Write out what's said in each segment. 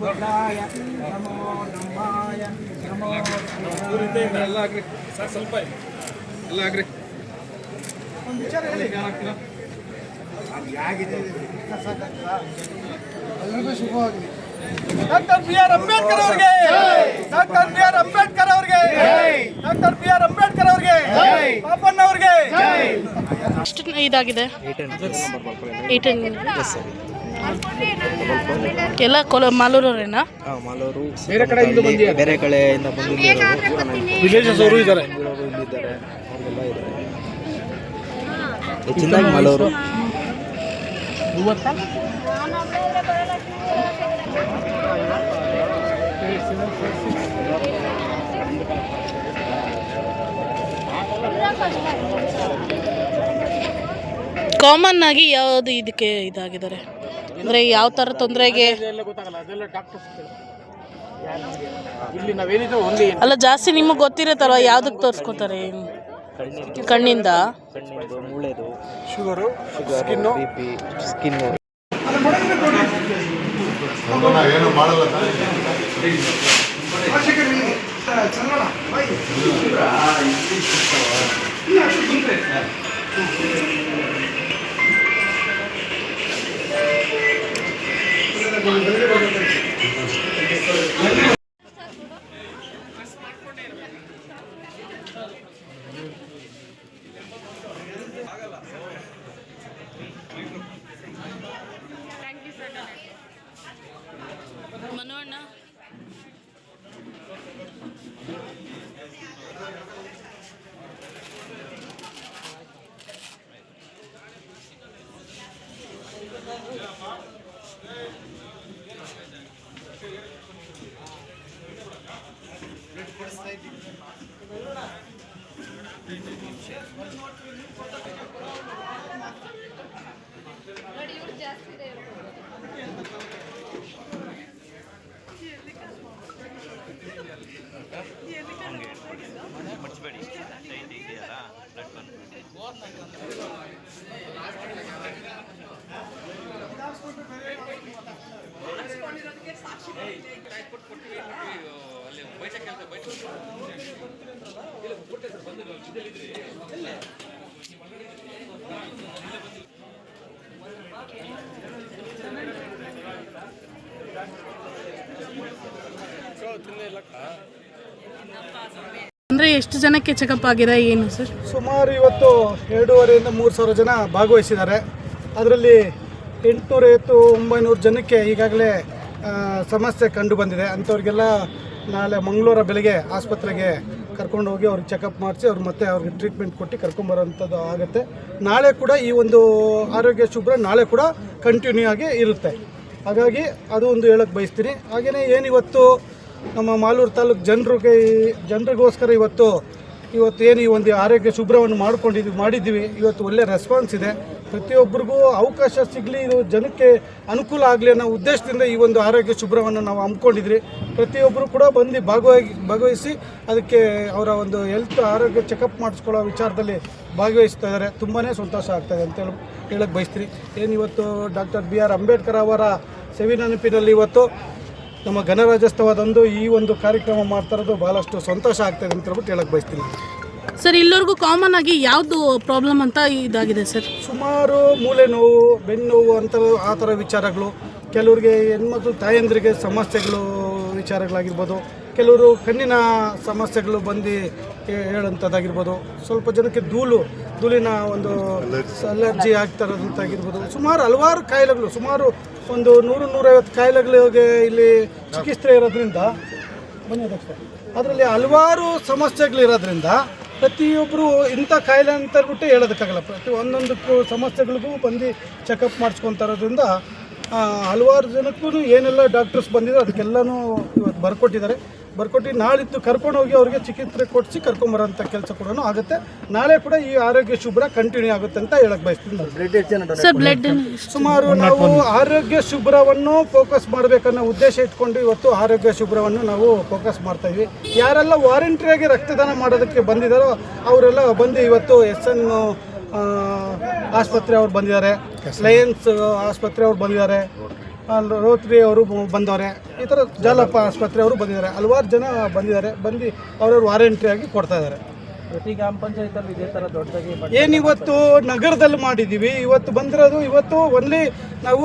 ಬುದ್ಧಾಯ ನಮೋ ಎಲ್ಲ ಆಗ್ರಿ. ಸರ್ ಸ್ವಲ್ಪ ಎಲ್ಲ ಆಗ್ರಿ. ಒಂದು ವಿಚಾರ ಹೇಳಿ. ಎಲ್ಲರಿಗೂ ಶುಭವಾಗಲಿ. ಡಾಕ್ಟರ್ ಬಿ ಆರ್ ಅಂಬೇಡ್ಕರ್ ಅವರಿಗೆ. ಡಾಕ್ಟರ್ ಬಿ ಆರ್ ಅಂಬೇಡ್ಕರ್ ಅವರಿಗೆ. ಡಾಕ್ಟರ್ ಬಿ ಆರ್ ಅಂಬೇಡ್ಕರ್ ಅವರಿಗೆ. ಪಾಪಣ್ಣ ಅವ್ರಿಗೆ. ಎಷ್ಟು ಇದಾಗಿದೆ. ಏಯ್ಟೀನ್ ಎಲ್ಲ ಕೋಲ ಮಾಲೂರವ್ರೇನಾ? ಹಾ, ಮಾಲೂರು ಬೇರೆ ಕಡೆಯಿಂದ ಬಂದಿದ್ದಾರೆ. ಬೇರೆ ಕಡೆಯಿಂದ ಬಂದಿದ್ದಾರೆ. ವಿಲೇಜಸ್ ಅವರು ಇದ್ದಾರೆ. ಇಲ್ಲಿದ್ದಾರೆ. ಅವ್ರೆಲ್ಲ ಇದ್ದಾರೆ. ಹೆಚ್ಚಿನದಾಗಿ ಮಾಲೂರು. ಕಾಮನ್ ಆಗಿ ಯಾವುದು ಇದಕ್ಕೆ ಇದಾಗಿದ್ದಾರೆ? ಅಂದರೆ ಯಾವ ಥರ ತೊಂದರೆಗೆ ಅಲ್ಲ ಜಾಸ್ತಿ ನಿಮಗೆ ಗೊತ್ತಿರತ್ತಲ್ಲ ಯಾವುದಕ್ಕೆ ತೋರಿಸ್ಕೊತಾರೆ ಕಣ್ಣಿಂದ? ಶುಗರು ಸ್ಕಿನ್ನು ಮಾಡಲ್ಲ கொண்டு ಮರ್ಚಬೇಡಿ ಇದೆಯಲ್ಲ ಬ್ಲಡ್ ಬಂದು ಅಂದರೆ ಎಷ್ಟು ಜನಕ್ಕೆ ಚೆಕಪ್ ಆಗಿದೆ, ಏನು ಸರ್? ಸುಮಾರು ಇವತ್ತು ಎರಡೂವರೆಯಿಂದ ಮೂರು ಸಾವಿರ ಜನ ಭಾಗವಹಿಸಿದ್ದಾರೆ. ಅದರಲ್ಲಿ ಎಂಟುನೂರೈವತ್ತು ಒಂಬೈನೂರು ಜನಕ್ಕೆ ಈಗಾಗಲೇ ಸಮಸ್ಯೆ ಕಂಡು ಬಂದಿದೆ. ಅಂಥವ್ರಿಗೆಲ್ಲ ನಾಳೆ ಮಂಗಳೂರ ಬೆಳಗ್ಗೆ ಆಸ್ಪತ್ರೆಗೆ ಕರ್ಕೊಂಡು ಹೋಗಿ ಅವ್ರಿಗೆ ಚೆಕಪ್ ಮಾಡಿಸಿ ಅವ್ರು ಮತ್ತೆ ಅವ್ರಿಗೆ ಟ್ರೀಟ್ಮೆಂಟ್ ಕೊಟ್ಟು ಕರ್ಕೊಂಬರೋಂಥದ್ದು ಆಗುತ್ತೆ. ನಾಳೆ ಕೂಡ ಈ ಒಂದು ಆರೋಗ್ಯ ಶುಭ್ರ ನಾಳೆ ಕೂಡ ಕಂಟಿನ್ಯೂ ಆಗಿ ಇರುತ್ತೆ. ಹಾಗಾಗಿ ಅದು ಒಂದು ಹೇಳಕ್ಕೆ ಬಯಸ್ತೀನಿ. ಹಾಗೆಯೇ ಏನಿವತ್ತು ನಮ್ಮ ಮಾಲೂರು ತಾಲೂಕು ಜನರಿಗೆ ಜನರಿಗೋಸ್ಕರ ಇವತ್ತು ಇವತ್ತು ಏನು ಈ ಒಂದು ಆರೋಗ್ಯ ಶುಭ್ರವನ್ನು ಮಾಡ್ಕೊಂಡಿದ್ವಿ, ಮಾಡಿದ್ದೀವಿ, ಇವತ್ತು ಒಳ್ಳೆ ರೆಸ್ಪಾನ್ಸ್ ಇದೆ. ಪ್ರತಿಯೊಬ್ಬರಿಗೂ ಅವಕಾಶ ಸಿಗಲಿ, ಇದು ಜನಕ್ಕೆ ಅನುಕೂಲ ಆಗಲಿ ಅನ್ನೋ ಉದ್ದೇಶದಿಂದ ಈ ಒಂದು ಆರೋಗ್ಯ ಶುಭ್ರವನ್ನು ನಾವು ಹಮ್ಮಿಕೊಂಡಿದ್ರಿ. ಪ್ರತಿಯೊಬ್ಬರು ಕೂಡ ಬಂದು ಭಾಗವಾಗಿ, ಭಾಗವಹಿಸಿ ಅದಕ್ಕೆ ಅವರ ಒಂದು ಹೆಲ್ತ್, ಆರೋಗ್ಯ ಚೆಕಪ್ ಮಾಡಿಸ್ಕೊಳ್ಳೋ ವಿಚಾರದಲ್ಲಿ ಭಾಗವಹಿಸ್ತಾ ಇದ್ದಾರೆ. ತುಂಬಾ ಸಂತೋಷ ಆಗ್ತಾಯಿದೆ ಅಂತ ಹೇಳಿ ಹೇಳಕ್ಕೆ ಬಯಸ್ತೀರಿ. ಏನು ಇವತ್ತು ಡಾಕ್ಟರ್ ಬಿ ಆರ್ ಅಂಬೇಡ್ಕರ್ ಅವರ ಸವಿನೆನಪಿನಲ್ಲಿ ಇವತ್ತು ನಮ್ಮ ಗಣರಾಜ್ಯೋತ್ಸವದಂದು ಈ ಒಂದು ಕಾರ್ಯಕ್ರಮ ಮಾಡ್ತಾ ಇರೋದು ಭಾಳಷ್ಟು ಸಂತೋಷ ಆಗ್ತದೆ ಅಂತ ಹೇಳ್ಬಿಟ್ಟು ಹೇಳಕ್ಕೆ ಬಯಸ್ತೀನಿ. ಸರ್ ಎಲ್ಲರಿಗೂ ಕಾಮನ್ ಆಗಿ ಯಾವುದು ಪ್ರಾಬ್ಲಮ್ ಅಂತ ಇದಾಗಿದೆ ಸರ್? ಸುಮಾರು ಮೂಳೆ ನೋವು ಬೆನ್ನು ನೋವು ಅಂತ ಆ ಥರ ವಿಚಾರಗಳು. ಕೆಲವರಿಗೆ ಹೆಣ್ಮಕ್ಳು ತಾಯಂದ್ರಿಗೆ ಸಮಸ್ಯೆಗಳು ವಿಚಾರಗಳಾಗಿರ್ಬೋದು. ಕೆಲವರು ಕಣ್ಣಿನ ಸಮಸ್ಯೆಗಳು ಬಂದು ಹೇಳುವಂಥದ್ದಾಗಿರ್ಬೋದು. ಹೇಳೋಂಥದ್ದಾಗಿರ್ಬೋದು ಸ್ವಲ್ಪ ಜನಕ್ಕೆ ಧೂಳು ಧೂಳಿನ ಒಂದು ಅಲರ್ಜಿ ಆಗ್ತಾ ಇರೋದಂತಾಗಿರ್ಬೋದು ಸುಮಾರು ಹಲವಾರು ಕಾಯಿಲೆಗಳು ಸುಮಾರು ಒಂದು ನೂರು ನೂರೈವತ್ತು ಕಾಯಿಲೆಗಳಿಗೆ ಇಲ್ಲಿ ಚಿಕಿತ್ಸೆ ಇರೋದ್ರಿಂದ ಬನ್ನಿ ಅದರಲ್ಲಿ ಹಲವಾರು ಸಮಸ್ಯೆಗಳಿರೋದ್ರಿಂದ ಪ್ರತಿಯೊಬ್ಬರು ಇಂಥ ಕಾಯಿಲೆ ಅಂತ ಹೇಳ್ಬಿಟ್ಟು ಹೇಳೋದಕ್ಕಾಗಲ್ಲ. ಪ್ರತಿ ಒಂದೊಂದಕ್ಕೂ ಸಮಸ್ಯೆಗಳಿಗೂ ಬಂದು ಚೆಕಪ್ ಮಾಡಿಸ್ಕೊತಾರೋದ್ರಿಂದ ಹಲವಾರು ಜನಕ್ಕೂ ಏನೆಲ್ಲ ಡಾಕ್ಟರ್ಸ್ ಬಂದಿದೆ ಅದಕ್ಕೆಲ್ಲನೂ ಇವತ್ತು ಬರ್ಕೊಟ್ಟಿದ್ದಾರೆ. ಬರ್ಕೊಟ್ಟು ನಾಳಿತ್ತು ಕರ್ಕೊಂಡು ಹೋಗಿ ಅವರಿಗೆ ಚಿಕಿತ್ಸೆ ಕೊಡಿಸಿ ಕರ್ಕೊಂಬರೋಂಥ ಕೆಲಸ ಕೂಡ ಆಗುತ್ತೆ. ನಾಳೆ ಕೂಡ ಈ ಆರೋಗ್ಯ ಶುಭ್ರ ಕಂಟಿನ್ಯೂ ಆಗುತ್ತೆ ಅಂತ ಹೇಳಕ್ ಬಯಸ್ತೀನಿ ನಾನು. ಸರ್ ಬ್ಲಡ್ ಸುಮಾರು ನಾವು ಆರೋಗ್ಯ ಶುಭ್ರವನ್ನು ಫೋಕಸ್ ಮಾಡಬೇಕನ್ನೋ ಉದ್ದೇಶ ಇಟ್ಕೊಂಡು ಇವತ್ತು ಆರೋಗ್ಯ ಶುಭ್ರವನ್ನು ನಾವು ಫೋಕಸ್ ಮಾಡ್ತಾ ಇದ್ವಿ. ಯಾರೆಲ್ಲ ವಾರಂಟ್ರಿಯಾಗಿ ರಕ್ತದಾನ ಮಾಡೋದಕ್ಕೆ ಬಂದಿದ್ದಾರೋ ಅವರೆಲ್ಲ ಬಂದು ಇವತ್ತು ಎಸ್ ಎನ್ ಆಸ್ಪತ್ರೆ ಅವ್ರು ಬಂದಿದ್ದಾರೆ. ಲಯನ್ಸ್ ಆಸ್ಪತ್ರೆ ಅವ್ರು ಬಂದಿದ್ದಾರೆ. ಅಲ್ಲಿ ರೋತ್ರಿ ಅವರು ಬಂದವರೆ. ಈ ಥರ ಜಾಲಪ್ಪ ಆಸ್ಪತ್ರೆ ಅವರು ಬಂದಿದ್ದಾರೆ. ಹಲವಾರು ಜನ ಬಂದಿದ್ದಾರೆ. ಬಂದು ಅವ್ರವ್ರು ವಾರಂಟ್ರಿ ಆಗಿ ಕೊಡ್ತಾ ಇದ್ದಾರೆ. ಪ್ರತಿ ಗ್ರಾಮ ಪಂಚಾಯತಲ್ಲಿ ಇದೇ ಥರ ದೊಡ್ಡದಾಗಿ ಏನಿವತ್ತು ನಗರದಲ್ಲಿ ಮಾಡಿದ್ದೀವಿ. ಇವತ್ತು ಬಂದಿರೋದು ಇವತ್ತು ಒನ್ಲಿ ನಾವು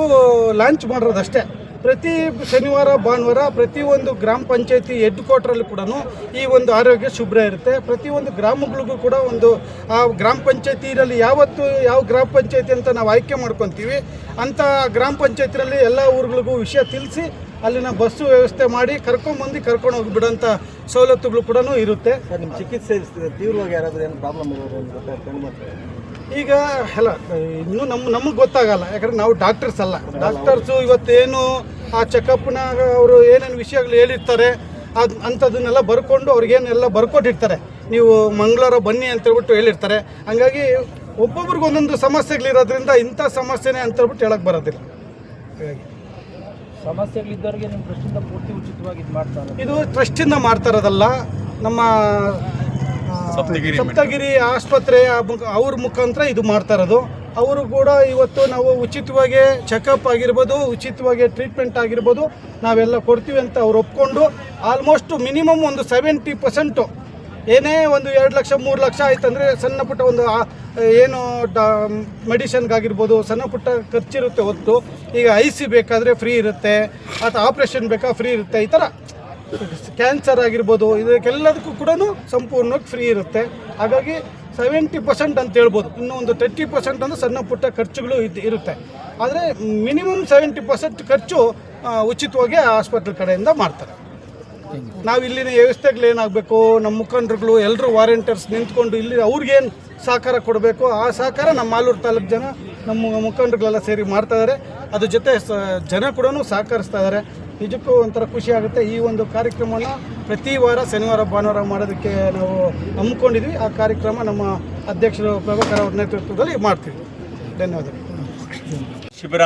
ಲಾಂಚ್ ಮಾಡಿರೋದಷ್ಟೇ. ಪ್ರತಿ ಶನಿವಾರ ಭಾನುವಾರ ಪ್ರತಿಯೊಂದು ಗ್ರಾಮ ಪಂಚಾಯತಿ ಹೆಡ್ ಕ್ವಾರ್ಟ್ರಲ್ಲಿ ಕೂಡ ಈ ಒಂದು ಆರೋಗ್ಯ ಶುಭ್ರ ಇರುತ್ತೆ. ಪ್ರತಿಯೊಂದು ಗ್ರಾಮಗಳಿಗೂ ಕೂಡ ಒಂದು ಆ ಗ್ರಾಮ ಪಂಚಾಯತಿನಲ್ಲಿ ಯಾವತ್ತು ಯಾವ ಗ್ರಾಮ ಪಂಚಾಯತಿ ಅಂತ ನಾವು ಆಯ್ಕೆ ಮಾಡ್ಕೊತೀವಿ ಅಂಥ ಗ್ರಾಮ ಪಂಚಾಯತಿನಲ್ಲಿ ಎಲ್ಲ ಊರುಗಳಿಗೂ ವಿಷಯ ತಿಳಿಸಿ ಅಲ್ಲಿನ ಬಸ್ಸು ವ್ಯವಸ್ಥೆ ಮಾಡಿ ಕರ್ಕೊಂಬಂದು ಕರ್ಕೊಂಡು ಹೋಗಿಬಿಡೋಂಥ ಸವಲತ್ತುಗಳು ಕೂಡ ಇರುತ್ತೆ. ನಿಮ್ಮ ಚಿಕಿತ್ಸೆ ತೀವ್ರವಾಗಿ ಯಾರಾದರೂ ಏನು ಪ್ರಾಬ್ಲಮ್ ಇರೋದು ಅಂತ ಈಗ ಅಲ್ಲ ಇನ್ನೂ ನಮ್ಮ ನಮಗೆ ಗೊತ್ತಾಗಲ್ಲ ಯಾಕಂದ್ರೆ ನಾವು ಡಾಕ್ಟರ್ಸ್ ಅಲ್ಲ. ಡಾಕ್ಟರ್ಸು ಇವತ್ತೇನು ಆ ಚೆಕಪ್ನ ಅವರು ಏನೇನು ವಿಷಯಗಳು ಹೇಳಿರ್ತಾರೆ ಅದು ಅಂಥದನ್ನೆಲ್ಲ ಬರ್ಕೊಂಡು ಅವ್ರಿಗೇನೆಲ್ಲ ಬರ್ಕೊಟ್ಟಿರ್ತಾರೆ. ನೀವು ಮಂಗಳವಾರ ಬನ್ನಿ ಅಂತ ಹೇಳ್ಬಿಟ್ಟು ಹೇಳಿರ್ತಾರೆ. ಹಂಗಾಗಿ ಒಬ್ಬೊಬ್ರಿಗೆ ಒಂದೊಂದು ಸಮಸ್ಯೆಗಳಿರೋದ್ರಿಂದ ಇಂಥ ಸಮಸ್ಯೆನೇ ಅಂತ ಹೇಳ್ಬಿಟ್ಟು ಹೇಳಕ್ಕೆ ಬರೋದಿಲ್ಲ. ಹಾಗಾಗಿ. ಸಮಸ್ಯೆಗಳಿದ್ದವರಿಗೆ ನಿಮ್ಮ ಟ್ರಸ್ಟಿಂದ ಪೂರ್ತಿ ಉಚಿತವಾಗಿ ಇದು ಮಾಡ್ತಾರೆ ಇದು ಟ್ರಸ್ಟಿಂದ ಮಾಡ್ತಾ ಇರೋದಲ್ಲ ನಮ್ಮ ಸಪ್ತಗಿರಿ ಆಸ್ಪತ್ರೆಯ ಮುಖ- ಅವ್ರ ಮುಖಾಂತರ ಇದು ಮಾಡ್ತಾ ಇರೋದು. ಅವರು ಕೂಡ ಇವತ್ತು ನಾವು ಉಚಿತವಾಗಿ ಚೆಕಪ್ ಆಗಿರ್ಬೋದು, ಉಚಿತವಾಗಿ ಟ್ರೀಟ್ಮೆಂಟ್ ಆಗಿರ್ಬೋದು, ನಾವೆಲ್ಲ ಕೊಡ್ತೀವಿ ಅಂತ ಅವ್ರು ಒಪ್ಕೊಂಡು ಆಲ್ಮೋಸ್ಟ್ ಮಿನಿಮಮ್ ಒಂದು ಸೆವೆಂಟಿ ಪರ್ಸೆಂಟು ಏನೇ ಒಂದು ಎರಡು ಲಕ್ಷ, ಮೂರು ಲಕ್ಷ ಆಯ್ತಂದರೆ ಸಣ್ಣ ಪುಟ್ಟ ಒಂದು ಏನು, ಡಾ, ಮೆಡಿಷನ್ಗಾಗಿರ್ಬೋದು, ಸಣ್ಣ ಪುಟ್ಟ ಖರ್ಚಿರುತ್ತೆ ಹೊತ್ತು. ಈಗ ಐ ಸಿ ಬೇಕಾದರೆ ಫ್ರೀ ಇರುತ್ತೆ, ಅಥವಾ ಆಪ್ರೇಷನ್ ಬೇಕಾ ಫ್ರೀ ಇರುತ್ತೆ, ಈ ಥರ. ಕ್ಯಾನ್ಸರ್ ಆಗಿರ್ಬೋದು, ಇದಕ್ಕೆಲ್ಲದಕ್ಕೂ ಕೂಡ ಸಂಪೂರ್ಣವಾಗಿ ಫ್ರೀ ಇರುತ್ತೆ. ಹಾಗಾಗಿ ಸೆವೆಂಟಿ ಪರ್ಸೆಂಟ್ ಅಂತ ಹೇಳ್ಬೋದು. ಇನ್ನೂ ಒಂದು ತರ್ಟಿ ಪರ್ಸೆಂಟ್ ಅಂದರೆ ಸಣ್ಣ ಪುಟ್ಟ ಖರ್ಚುಗಳು ಇದು ಇರುತ್ತೆ. ಆದರೆ ಮಿನಿಮಮ್ ಸೆವೆಂಟಿ ಪರ್ಸೆಂಟ್ ಖರ್ಚು ಉಚಿತವಾಗಿ ಆಸ್ಪತ್ರೆ ಕಡೆಯಿಂದ ಮಾಡ್ತಾರೆ. ನಾವು ಇಲ್ಲಿನ ವ್ಯವಸ್ಥೆಗಳು ಏನಾಗಬೇಕು ನಮ್ಮ ಮುಖಂಡರುಗಳು ಎಲ್ಲರೂ ವಾರಂಟಿಯರ್ಸ್ ನಿಂತ್ಕೊಂಡು ಇಲ್ಲಿ ಅವ್ರಿಗೇನು ಸಹಕಾರ ಕೊಡಬೇಕು, ಆ ಸಹಕಾರ ನಮ್ಮ ಮಾಲೂರು ತಾಲೂಕು ಜನ, ನಮ್ಮ ಮುಖಂಡರುಗಳೆಲ್ಲ ಸೇರಿ ಮಾಡ್ತಾ ಇದ್ದಾರೆ ಅದ್ರ ಜೊತೆ ಜನ ಕೂಡ ಸಹಕರಿಸ್ತಾ ಇದ್ದಾರೆ ನಿಜಕ್ಕೂ ಒಂಥರ ಖುಷಿ ಆಗುತ್ತೆ. ಈ ಒಂದು ಕಾರ್ಯಕ್ರಮನ ಪ್ರತಿ ವಾರ ಶನಿವಾರ, ಭಾನುವಾರ ಮಾಡೋದಕ್ಕೆ ನಾವು ಹಮ್ಮಿಕೊಂಡಿದ್ವಿ. ಆ ಕಾರ್ಯಕ್ರಮ ನಮ್ಮ ಅಧ್ಯಕ್ಷರು ಪ್ರಭಾಕರ್ ಅವರ ನೇತೃತ್ವದಲ್ಲಿ ಮಾಡ್ತೀವಿ. ಧನ್ಯವಾದಗಳು. ಶಿಬಿರ.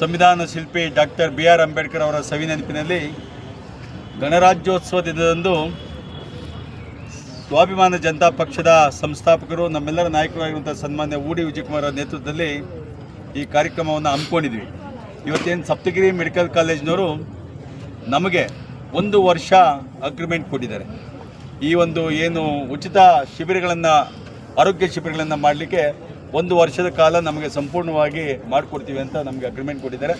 ಸಂವಿಧಾನ ಶಿಲ್ಪಿ ಡಾಕ್ಟರ್ ಬಿ ಆರ್ ಅಂಬೇಡ್ಕರ್ ಅವರ ಸವಿ ನೆನಪಿನಲ್ಲಿ ಗಣರಾಜ್ಯೋತ್ಸವ ದಿನದಂದು ಸ್ವಾಭಿಮಾನ ಜನತಾ ಪಕ್ಷದ ಸಂಸ್ಥಾಪಕರು, ನಮ್ಮೆಲ್ಲರ ನಾಯಕರಾಗಿರುವಂಥ ಸನ್ಮಾನ್ಯ ಊಡಿ ವಿಜಯಕುಮಾರ್ ನೇತೃತ್ವದಲ್ಲಿ ಈ ಕಾರ್ಯಕ್ರಮವನ್ನು ಹಮ್ಮಿಕೊಂಡಿದ್ವಿ. ಇವತ್ತೇನು ಸಪ್ತಗಿರಿ ಮೆಡಿಕಲ್ ಕಾಲೇಜ್ನವರು ನಮಗೆ ಒಂದು ವರ್ಷ ಅಗ್ರಿಮೆಂಟ್ ಕೊಟ್ಟಿದ್ದಾರೆ. ಈ ಒಂದು ಏನು ಉಚಿತ ಶಿಬಿರಗಳನ್ನು, ಆರೋಗ್ಯ ಶಿಬಿರಗಳನ್ನು ಮಾಡಲಿಕ್ಕೆ ಒಂದು ವರ್ಷದ ಕಾಲ ನಮಗೆ ಸಂಪೂರ್ಣವಾಗಿ ಮಾಡಿಕೊಡ್ತೀವಿ ಅಂತ ನಮಗೆ ಅಗ್ರಿಮೆಂಟ್ ಕೊಟ್ಟಿದ್ದಾರೆ.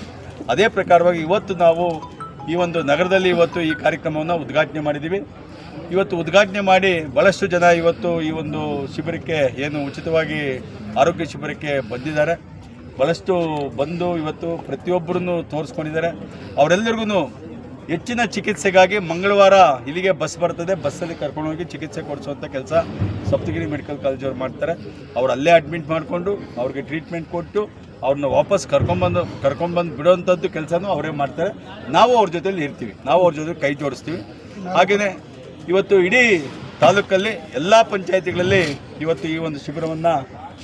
ಅದೇ ಪ್ರಕಾರವಾಗಿ ಇವತ್ತು ನಾವು ಈ ಒಂದು ನಗರದಲ್ಲಿ ಇವತ್ತು ಈ ಕಾರ್ಯಕ್ರಮವನ್ನು ಉದ್ಘಾಟನೆ ಮಾಡಿದ್ದೀವಿ. ಇವತ್ತು ಉದ್ಘಾಟನೆ ಮಾಡಿ ಭಾಳಷ್ಟು ಜನ ಇವತ್ತು ಈ ಒಂದು ಶಿಬಿರಕ್ಕೆ ಏನು ಉಚಿತವಾಗಿ ಆರೋಗ್ಯ ಶಿಬಿರಕ್ಕೆ ಬಂದಿದ್ದಾರೆ. ಭಾಳಷ್ಟು ಬಂದು ಇವತ್ತು ಪ್ರತಿಯೊಬ್ಬರನ್ನು ತೋರಿಸ್ಕೊಂಡಿದ್ದಾರೆ. ಅವರೆಲ್ಲರಿಗೂ ಹೆಚ್ಚಿನ ಚಿಕಿತ್ಸೆಗಾಗಿ ಮಂಗಳವಾರ ಇಲ್ಲಿಗೆ ಬಸ್ ಬರ್ತದೆ. ಬಸ್ಸಲ್ಲಿ ಕರ್ಕೊಂಡೋಗಿ ಚಿಕಿತ್ಸೆ ಕೊಡಿಸುವಂಥ ಕೆಲಸ ಸಪ್ತಗಿರಿ ಮೆಡಿಕಲ್ ಕಾಲೇಜವ್ರು ಮಾಡ್ತಾರೆ. ಅವ್ರು ಅಲ್ಲೇ ಅಡ್ಮಿಟ್ ಮಾಡಿಕೊಂಡು ಅವ್ರಿಗೆ ಟ್ರೀಟ್ಮೆಂಟ್ ಕೊಟ್ಟು ಅವ್ರನ್ನ ವಾಪಸ್ ಕರ್ಕೊಂಬಂದು ಕರ್ಕೊಂಬಂದು ಬಿಡೋವಂಥದ್ದು ಕೆಲಸನೂ ಅವರೇ ಮಾಡ್ತಾರೆ. ನಾವು ಅವ್ರ ಜೊತೆಲಿ ಇರ್ತೀವಿ. ನಾವು ಅವ್ರ ಜೊತೆ ಕೈ ಜೋಡಿಸ್ತೀವಿ. ಹಾಗೆಯೇ ಇವತ್ತು ಇಡೀ ತಾಲೂಕಲ್ಲಿ ಎಲ್ಲ ಪಂಚಾಯತಿಗಳಲ್ಲಿ ಇವತ್ತು ಈ ಒಂದು ಶಿಬಿರವನ್ನು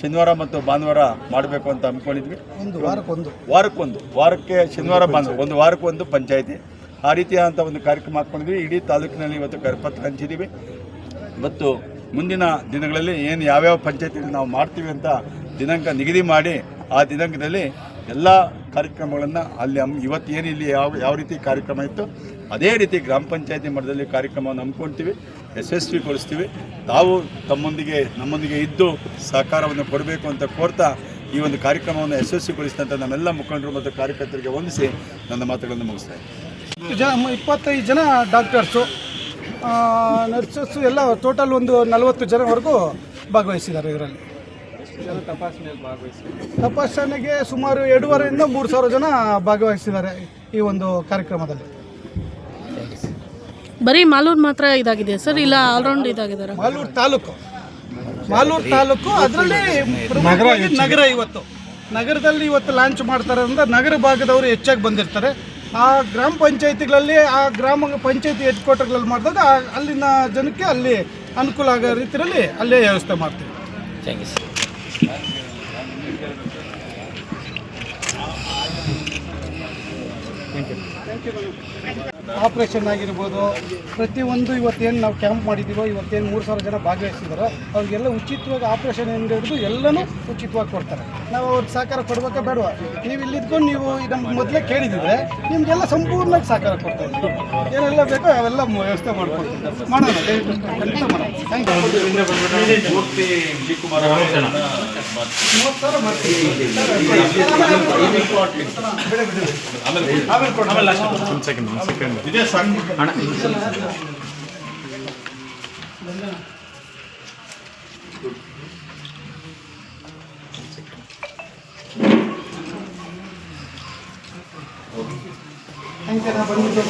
ಶನಿವಾರ ಮತ್ತು ಭಾನುವಾರ ಮಾಡಬೇಕು ಅಂತ ಅಂದ್ಕೊಂಡಿದ್ವಿ. ಒಂದು ವಾರಕ್ಕೊಂದು. ವಾರಕ್ಕೊಂದು. ವಾರಕ್ಕೆ ಶನಿವಾರ ಭಾನುವಾರ ಒಂದು ವಾರಕ್ಕೊಂದು ಪಂಚಾಯಿತಿ. ಆ ರೀತಿಯಾದಂಥ ಒಂದು ಕಾರ್ಯಕ್ರಮ ಹಾಕ್ಕೊಂಡಿದ್ವಿ. ಇಡೀ ತಾಲೂಕಿನಲ್ಲಿ ಇವತ್ತು ಕರಪತ್ರ ಹಂಚಿದ್ದೀವಿ ಮತ್ತು ಮುಂದಿನ ದಿನಗಳಲ್ಲಿ ಏನು ಯಾವ್ಯಾವ ಪಂಚಾಯತಿಯಲ್ಲಿ ನಾವು ಮಾಡ್ತೀವಿ ಅಂತ ದಿನಾಂಕ ನಿಗದಿ ಮಾಡಿ ಆ ದಿನಾಂಕದಲ್ಲಿ ಎಲ್ಲ ಕಾರ್ಯಕ್ರಮಗಳನ್ನು ಅಲ್ಲಿ ಇವತ್ತು ಏನು ಇಲ್ಲಿ ಯಾವ ಯಾವ ರೀತಿ ಕಾರ್ಯಕ್ರಮ ಇತ್ತು ಅದೇ ರೀತಿ ಗ್ರಾಮ ಪಂಚಾಯತಿ ಮಟ್ಟದಲ್ಲಿ ಕಾರ್ಯಕ್ರಮವನ್ನು ಹಮ್ಮಿಕೊಳ್ತೀವಿ ಯಶಸ್ವಿಗೊಳಿಸ್ತೀವಿ ತಾವು ತಮ್ಮೊಂದಿಗೆ, ನಮ್ಮೊಂದಿಗೆ ಇದ್ದು ಸಹಕಾರವನ್ನು ಕೊಡಬೇಕು ಅಂತ ಕೋರ್ತಾ ಈ ಒಂದು ಕಾರ್ಯಕ್ರಮವನ್ನು ಯಶಸ್ವಿಗೊಳಿಸಿದಂಥ ನಮ್ಮೆಲ್ಲ ಮುಖಂಡರು ಮತ್ತು ಕಾರ್ಯಕರ್ತರಿಗೆ ವಂದಿಸಿ ನನ್ನ ಮಾತುಗಳನ್ನು ಮುಗಿಸ್ತಾ ಇದ್ದೀನಿ. ಇಪ್ಪತ್ತೈದು ಜನ ಡಾಕ್ಟರ್ಸು ನರ್ಸಸ್ಸು ಎಲ್ಲ ಟೋಟಲ್ ಒಂದು ನಲವತ್ತು ಜನವರೆಗೂ ಭಾಗವಹಿಸಿದ್ದಾರೆ ಇದರಲ್ಲಿ ತಪಾಸಣೆಗೆ ಸುಮಾರು ಎರಡೂವರೆಯಿಂದ ಮೂರು ಸಾವಿರ ಜನ ಭಾಗವಹಿಸಿದ್ದಾರೆ ಈ ಒಂದು ಕಾರ್ಯಕ್ರಮದಲ್ಲಿ. ಬರೀ ಮಾಲೂರು ಮಾತ್ರ ಇದಾಗಿದೆ ಸರ್ ಇಲ್ಲ ಆಲ್ರೌಂಡ್ ಇದಾಗಿದ್ದಾರೆ? ಮಾಲೂರು ತಾಲೂಕು. ಮಾಲೂರು ತಾಲೂಕು ಅದರಲ್ಲಿ ನಗರ ಇವತ್ತು. ನಗರದಲ್ಲಿ ಇವತ್ತು ಲಾಂಚ್ ಮಾಡ್ತಾರೆ ಅಂದ್ರೆ ನಗರ ಭಾಗದವರು ಹೆಚ್ಚಾಗಿ ಬಂದಿರ್ತಾರೆ. ಆ ಗ್ರಾಮ ಪಂಚಾಯತಿಗಳಲ್ಲಿ ಆ ಗ್ರಾಮ ಪಂಚಾಯತಿ ಹೆಡ್ ಕ್ವಾರ್ಟರ್ಗಳಲ್ಲಿ ಮಾಡಿದಾಗ ಅಲ್ಲಿನ ಜನಕ್ಕೆ ಅಲ್ಲಿ ಅನುಕೂಲ ಆಗೋ ರೀತಿಯಲ್ಲಿ ಅಲ್ಲೇ ವ್ಯವಸ್ಥೆ ಮಾಡ್ತೀವಿ. ಥ್ಯಾಂಕ್ ಯು ಆಪ್ರೇಷನ್ ಆಗಿರ್ಬೋದು ಪ್ರತಿಯೊಂದು ಇವತ್ತೇನು ನಾವು ಕ್ಯಾಂಪ್ ಮಾಡಿದ್ದೀವೋ ಇವತ್ತೇನು ಮೂರು ಸಾವಿರ ಜನ ಭಾಗವಹಿಸಿದಾರೋ, ಅವ್ರಿಗೆಲ್ಲ ಉಚಿತವಾಗಿ ಆಪ್ರೇಷನ್ ಹಿಡಿದು ಎಲ್ಲನೂ ಉಚಿತವಾಗಿ ಕೊಡ್ತಾರೆ. ನಾವು ಅವ್ರ ಸಹಕಾರ ಕೊಡ್ಬೇಕಾ ಬೇಡವಾ ನೀವು ಇಲ್ಲಿದ್ಕೊಂಡು ನೀವು ನಮ್ಗೆ ಮೊದಲೇ ಕೇಳಿದಿದ್ರೆ ನಿಮಗೆಲ್ಲ ಸಂಪೂರ್ಣವಾಗಿ ಸಹಕಾರ ಕೊಡ್ತಾ ಇದ್ದೀವಿ ಏನೆಲ್ಲ ಬೇಕೋ ಅವೆಲ್ಲ ವ್ಯವಸ್ಥೆ ಮಾಡ್ಕೊಡ್ತೀವಿ ಮಾಡೋಣ ದಯವಿಟ್ಟು ಖಂಡಿತ ಮಾಡೋಣ ಥ್ಯಾಂಕ್ ಯು ಮೂರ್ತಿ ವಿಜಯಕುಮಾರ್ ಅವರು ಮೂವತ್ತು ಸಾವಿರ ಮಾಡ್ತೀವಿ ಇವ್ರಿಗೆ